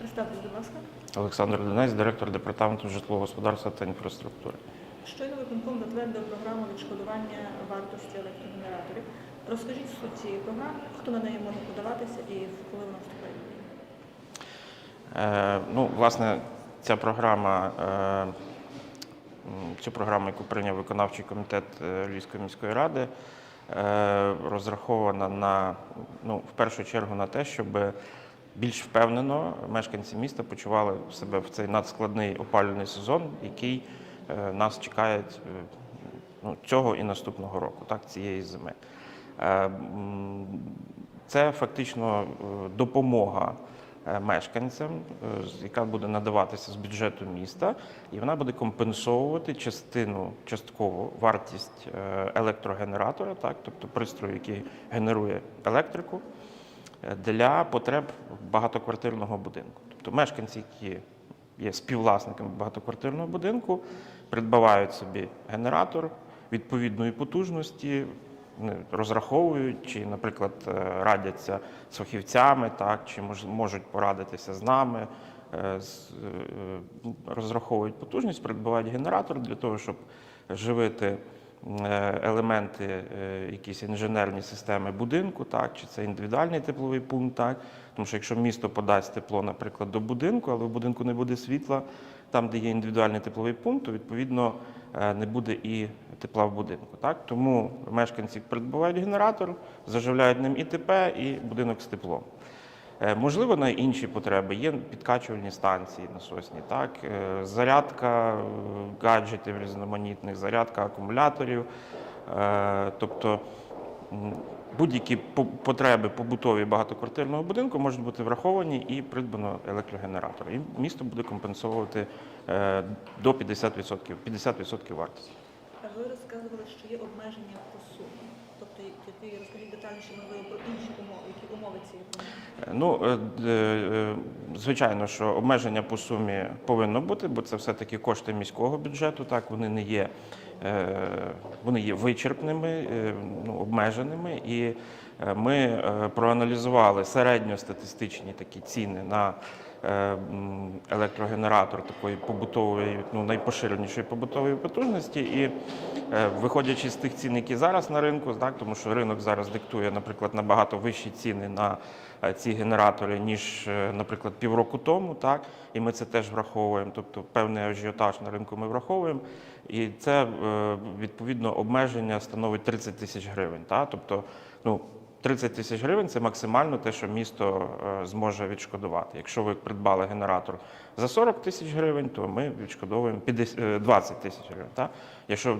Представтесь, будь ласка. Олександр Донець, директор департаменту житлового господарства та інфраструктури. Щойно виконком затвердив програму відшкодування вартості електрогенераторів. Розкажіть суть цієї програми, хто на неї може подаватися і коли вона вступає. Е, ну, власне, ця програма, е, цю програму, яку прийняв виконавчий комітет е, Львівської міської ради, е, розрахована на, ну, в першу чергу на те, щоб більш впевнено мешканці міста почували себе в цей надскладний опалювальний сезон, який е, нас чекає е, ну, цього і наступного року, так, цієї зими. Е, Це фактично допомога мешканцям, яка буде надаватися з бюджету міста, і вона буде компенсовувати частину частково вартість електрогенератора, так, тобто пристрою, який генерує електрику, для потреб багатоквартирного будинку. Тобто мешканці, які є співвласниками багатоквартирного будинку, придбавають собі генератор відповідної потужності, розраховують, чи, наприклад, е, радяться з фахівцями, так, чи можуть порадитися з нами, е, е, розраховують потужність, придбають генератор для того, щоб живити елементи, е, якісь інженерні системи будинку, так, чи це індивідуальний тепловий пункт, так, тому що якщо місто подасть тепло, наприклад, до будинку, але в будинку не буде світла, там, де є індивідуальний тепловий пункт, то відповідно е, не буде і тепла в будинку. Так? Тому мешканці придбають генератор, заживляють ним і ТП, і будинок з теплом. Е, Можливо, на інші потреби є підкачувальні станції насосні, так? е, зарядка е, гаджетів різноманітних, зарядка акумуляторів. Тобто будь-які потреби побутові багатоквартирного будинку можуть бути враховані і придбано електрогенератор. І місто буде компенсовувати до 50%, 50% вартості. А ви розказували, що є обмеження по сумі. Тобто, розкажіть детальніше, можливо, про інші умови цієї. Ну, е, е, звичайно, що обмеження по сумі повинно бути, бо це все-таки кошти міського бюджету. Так, вони не є, е, вони є вичерпними, е, ну, обмеженими. І е, ми е, проаналізували середньостатистичні такі ціни на е, електрогенератор такої побутової, ну найпоширенішої побутової потужності. І е, виходячи з тих цін, які зараз на ринку, так, тому що ринок зараз диктує, наприклад, набагато вищі ціни на е, ці генератори, ніж, е, наприклад, півроку тому, так, і ми це теж враховуємо. Тобто певний ажіотаж на ринку ми враховуємо. І це е, відповідно обмеження становить 30 тисяч гривень. Так? Тобто, ну, 30 тисяч гривень це максимально те, що місто е, зможе відшкодувати. Якщо ви придбали генератор за 40 тисяч гривень, то ми відшкодовуємо 50, е, 20 тисяч гривень. Так? Якщо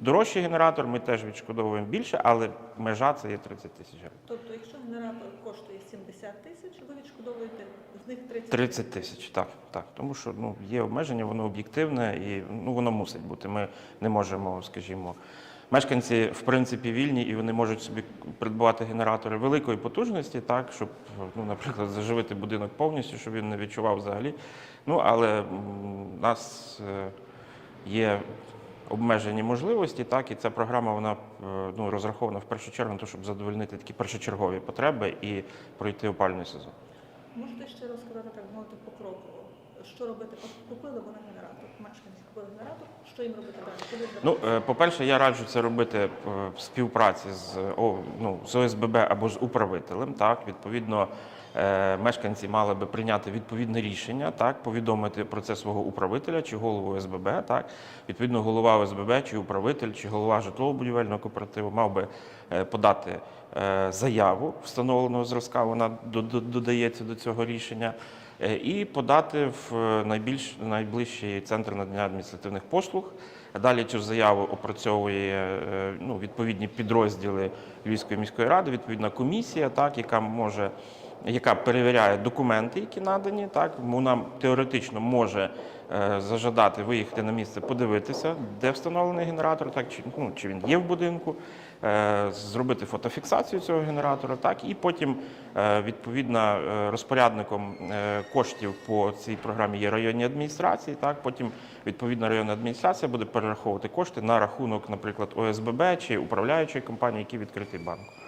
дорожчий генератор, ми теж відшкодовуємо більше, але межа це є 30 тисяч гривень. Тобто, якщо генератор коштує 70 тисяч, ви відшкодовуєте з них 30 30 тисяч, так, так. Тому що ну, є обмеження, воно об'єктивне і ну, воно мусить бути. Ми не можемо, скажімо, мешканці в принципі вільні і вони можуть собі придбати генератори великої потужності, так, щоб, ну, наприклад, заживити будинок повністю, щоб він не відчував взагалі. Ну, але у нас е, є обмежені можливості, так, і ця програма вона е, ну, розрахована в першу чергу на те, щоб задовольнити такі першочергові потреби і пройти опальний сезон. Можете ще розказати, так мовити, покроково, що робити? От купили вони генератор, мешканці купили генератор, що їм робити далі? Ну, е, по-перше, я раджу це робити е, в співпраці з, о, ну, з ОСББ або з управителем. Так, відповідно, е, мешканці мали би прийняти відповідне рішення, так, повідомити про це свого управителя чи голову ОСББ. Так, відповідно, голова ОСББ чи управитель, чи голова житлово-будівельного кооперативу мав би подати заяву встановленого зразка. Вона до- до- додається до цього рішення. Е, І подати в е, найбільш найближчий центр надання адміністративних послуг. Далі цю заяву опрацьовує е, ну, відповідні підрозділи Львівської міської ради, відповідна комісія, так, яка може, яка перевіряє документи, які надані. Так, вона теоретично може е, зажадати виїхати на місце, подивитися, де встановлений генератор, так, чи, ну, чи він є в будинку, е, зробити фотофіксацію цього генератора, так, і потім е, відповідно розпорядником коштів по цій програмі є районні адміністрації. Так, потім відповідна районна адміністрація буде перераховувати кошти на рахунок, наприклад, ОСББ чи управляючої компанії, які відкритий банк.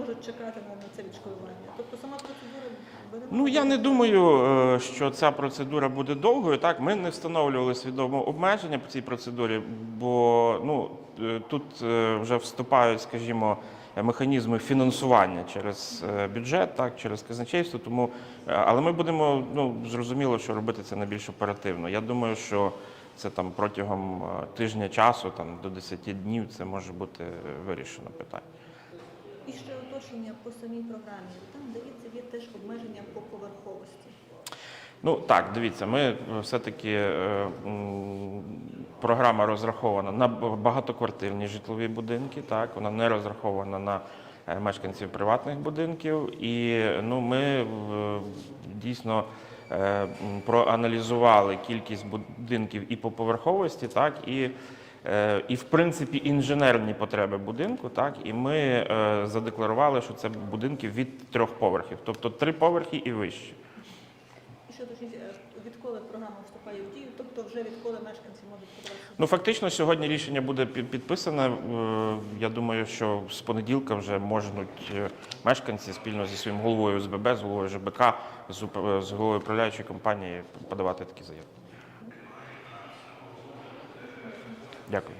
Можуть чекати на це відшкодування? Тобто сама процедура бере Ну я не думаю, е, що ця процедура буде довгою. Так, ми не встановлювали свідомо обмеження по цій процедурі, бо ну е, тут е, вже вступають, скажімо, механізми фінансування через бюджет, так через казначейство. Тому, але ми будемо ну зрозуміло, що робити це найбільш оперативно. Я думаю, що це там протягом тижня часу, там до 10 днів, це може бути вирішено питання. І ще уточнення по самій програмі. Там дається є теж обмеження по поверховості. Ну так, дивіться, ми все-таки е, програма розрахована на багатоквартирні житлові будинки. Так, вона не розрахована на е, мешканців приватних будинків. І ну, ми е, дійсно проаналізували кількість будинків і по поверховості, так і. Е, І в принципі інженерні потреби будинку, так і ми е, задекларували, що це будинки від трьох поверхів, тобто три поверхи і вище. І ще уточніть, е, відколи програма вступає в дію, тобто вже відколи мешканці можуть подаватися. Ну фактично сьогодні рішення буде підписане. Е, Я думаю, що з понеділка вже можуть мешканці спільно зі своїм головою ОСББ, з головою ЖБК, з з головою управляючої компанії подавати такі заяви. Дякую.